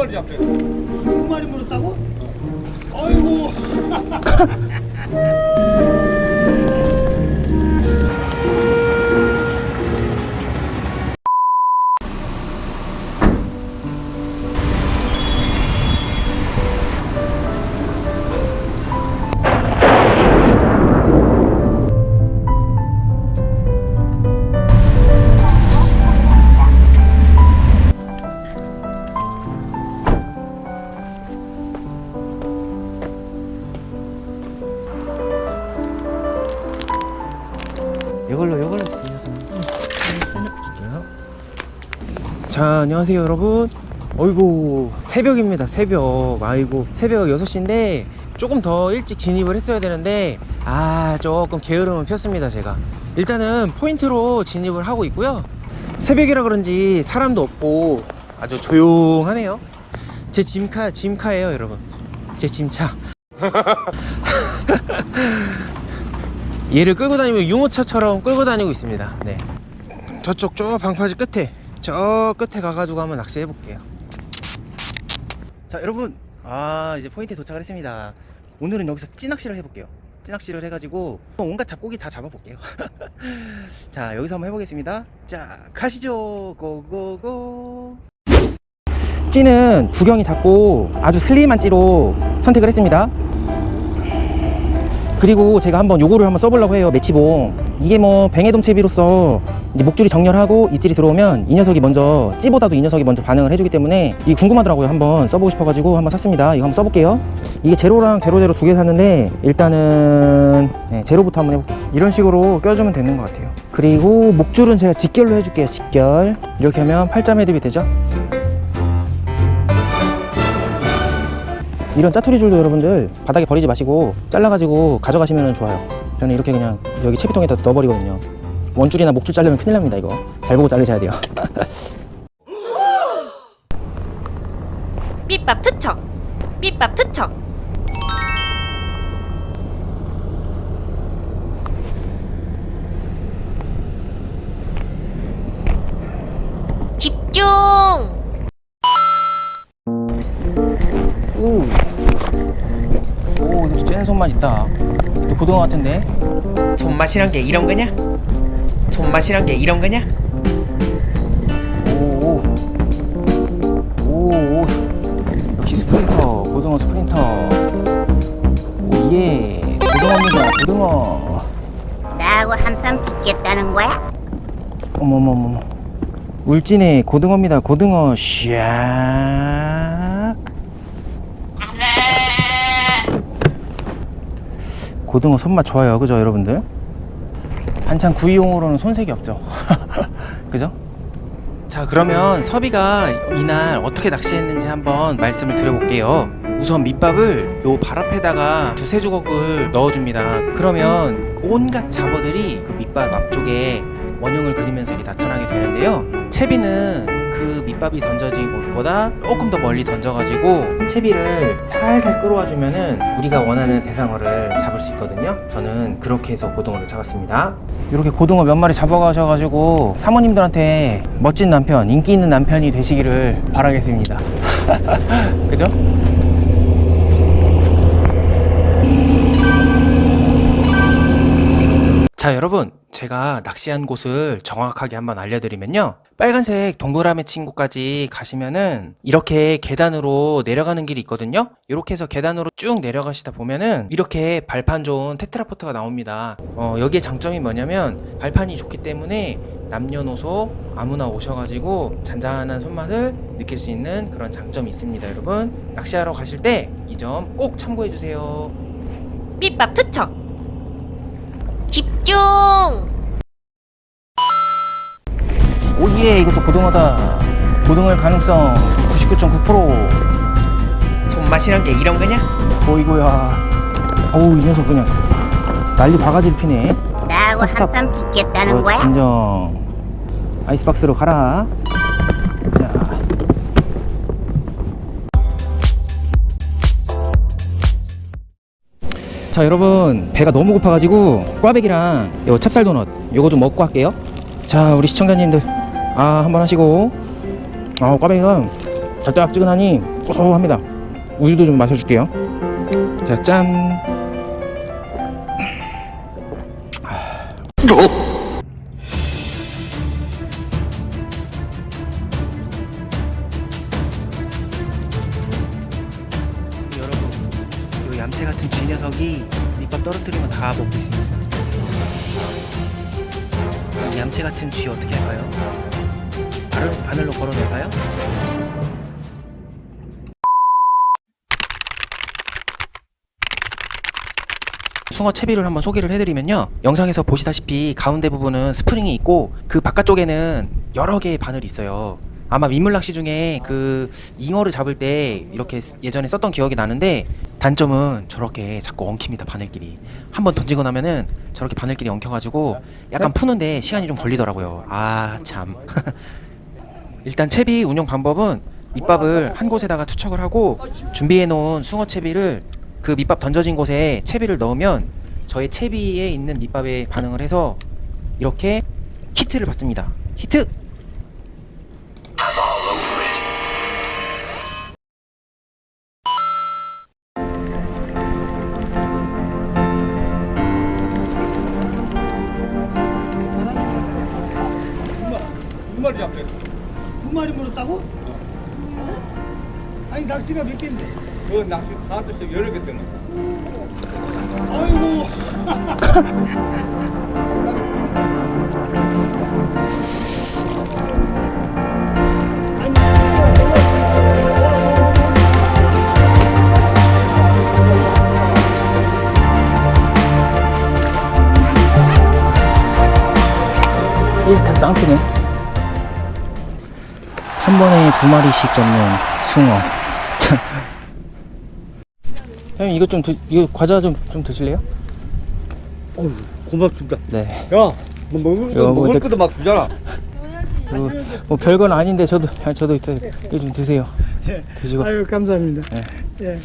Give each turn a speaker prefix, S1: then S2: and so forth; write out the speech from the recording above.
S1: 마리 잡혀.
S2: 한 마리 물었다고? 아이고.
S3: 자 안녕하세요 여러분. 어이구 새벽입니다 새벽. 아이고 새벽 6시인데 조금 더 일찍 진입을 했어야 되는데 아 조금 게으름을 폈습니다 제가. 일단은 포인트로 진입을 하고 있고요. 새벽이라 그런지 사람도 없고 아주 조용하네요. 제 짐카 짐카예요 여러분. 제 짐차. 얘를 끌고 다니면 유모차처럼 끌고 다니고 있습니다. 네. 저쪽 저 방파제 끝에 저 끝에 가가지고 한번 낚시해 볼게요. 자 여러분 아 이제 포인트에 도착을 했습니다. 오늘은 여기서 찌낚시를 해볼게요. 찌낚시를 해가지고 온갖 잡고기 다 잡아볼게요. 자 여기서 한번 해보겠습니다. 자 가시죠 고고고. 찌는 구경이 작고 아주 슬림한 찌로 선택을 했습니다. 그리고 제가 한번 요거를 한번 써보려고 해요 매치봉. 이게 뭐 뱅에돔 채비로서 이제 목줄이 정렬하고 입질이 들어오면 이 녀석이 먼저 찌보다도 이 녀석이 먼저 반응을 해주기 때문에 이게 궁금하더라고요. 한번 써보고 싶어가지고 한번 샀습니다. 이거 한번 써볼게요. 이게 제로랑 제로 제로 두 개 샀는데 일단은 네, 제로부터 한번 해볼게요. 이런 식으로 껴주면 되는 것 같아요. 그리고 목줄은 제가 직결로 해줄게요 직결. 이렇게 하면 8점 헤드비 되죠 이런 짜투리 줄도 여러분들 바닥에 버리지 마시고 잘라가지고 가져가시면 좋아요. 저는 이렇게 그냥 여기 채비통에다 넣어버리거든요. 원줄이나 목줄 자르면 큰일 납니다 이거. 잘 보고 자르셔야 돼요.
S4: 삐밥 투척 삐밥 투척. 집중
S3: 손맛 있다 이거 고등어 같은데
S5: 손맛이란 게 이런 거냐? 손맛이란 게 이런 거냐?
S3: 오오 오, 오. 역시 스프린터 고등어 스프린터 오예 고등어입니다 고등어
S4: 나하고 한판 붙겠다는 거야?
S3: 어머머머머 울진의 고등어입니다 고등어 샥 고등어 손맛 좋아요. 그죠 여러분들? 반찬 구이용으로는 손색이 없죠. 그죠? 자 그러면 섭이가 이날 어떻게 낚시했는지 한번 말씀을 드려볼게요. 우선 밑밥을 요 발 앞에다가 두세 주걱을 넣어줍니다. 그러면 온갖 잡어들이 그 밑밥 앞쪽에 원형을 그리면서 나타나게 되는데요. 채비는 그 밑밥이 던져진 곳보다 조금 더 멀리 던져가지고 채비를 살살 끌어와 주면은 우리가 원하는 대상어를 잡을 수 있거든요 저는 그렇게 해서 고등어를 잡았습니다 이렇게 고등어 몇 마리 잡아가셔가지고 사모님들한테 멋진 남편, 인기 있는 남편이 되시기를 바라겠습니다. 그죠? 자, 여러분. 제가 낚시한 곳을 정확하게 한번 알려드리면요. 빨간색 동그라미 친구까지 가시면은 이렇게 계단으로 내려가는 길이 있거든요. 이렇게 해서 계단으로 쭉 내려가시다 보면은 이렇게 발판 좋은 테트라포트가 나옵니다. 어, 여기에 장점이 뭐냐면 발판이 좋기 때문에 남녀노소 아무나 오셔가지고 잔잔한 손맛을 느낄 수 있는 그런 장점이 있습니다, 여러분. 낚시하러 가실 때 이 점 꼭 참고해 주세요.
S4: 삐밥 투척 집중
S3: 오예, 이것도 고등어다. 고등어의 가능성 99.9%.
S5: 손맛이란 게 이런 거냐?
S3: 어이구야. 어우, 이 녀석 그냥 난리 바가지를 피네.
S4: 나하고. 한판 붙겠다는
S3: 그렇지,
S4: 거야?
S3: 진정. 아이스박스로 가라. 자. 자 여러분 배가 너무 고파가지고 꽈배기랑 요 찹쌀 도넛 요거 좀 먹고 할게요 자 우리 시청자님들 아 한번 하시고 아 꽈배기가 달짝지근하니 고소합니다. 우유도 좀 마셔줄게요. 자, 짠. 여 쥐 녀석이 밑밥 떨어뜨리면 다 먹고 있습니다. 이 얌체 같은 쥐 어떻게 할까요? 바늘, 바늘로 걸어낼까요? 숭어 채비를 한번 소개를 해드리면요 영상에서 보시다시피 가운데 부분은 스프링이 있고 그 바깥쪽에는 여러 개의 바늘이 있어요 아마 민물낚시 중에 그 잉어를 잡을 때 이렇게 쓰- 예전에 썼던 기억이 나는데 단점은 저렇게 자꾸 엉킵니다 바늘끼리 한 번 던지고 나면은 저렇게 바늘끼리 엉켜가지고 약간 푸는데 시간이 좀 걸리더라고요 아 참 일단 채비 운영 방법은 밑밥을 한 곳에다가 투척을 하고 준비해 놓은 숭어 채비를 그 밑밥 던져진 곳에 채비를 넣으면 저의 채비에 있는 밑밥에 반응을 해서 이렇게 히트를 받습니다. 히트!
S2: 두 마리 물었다고? 아니 낚시가 몇 개인데?
S1: 그 낚시 가듯이 여러 개 뜨는
S2: 아이고.
S3: 일타 쌍크네. 한 번에 두 마리씩 잡는 숭어. 형님 이거 좀 드, 이거 과자 좀 좀 드실래요?
S1: 어우 고맙습니다
S3: 네.
S1: 야 뭐 먹을
S3: 이거 거뭐
S1: 먹을 것도 막 주잖아
S3: 뭐, 뭐 별건 아닌데 저도 아, 저도 이따 이거 좀 드세요.
S2: 예.
S3: 드시고.
S2: 아유 감사합니다.
S3: 네.
S2: 예.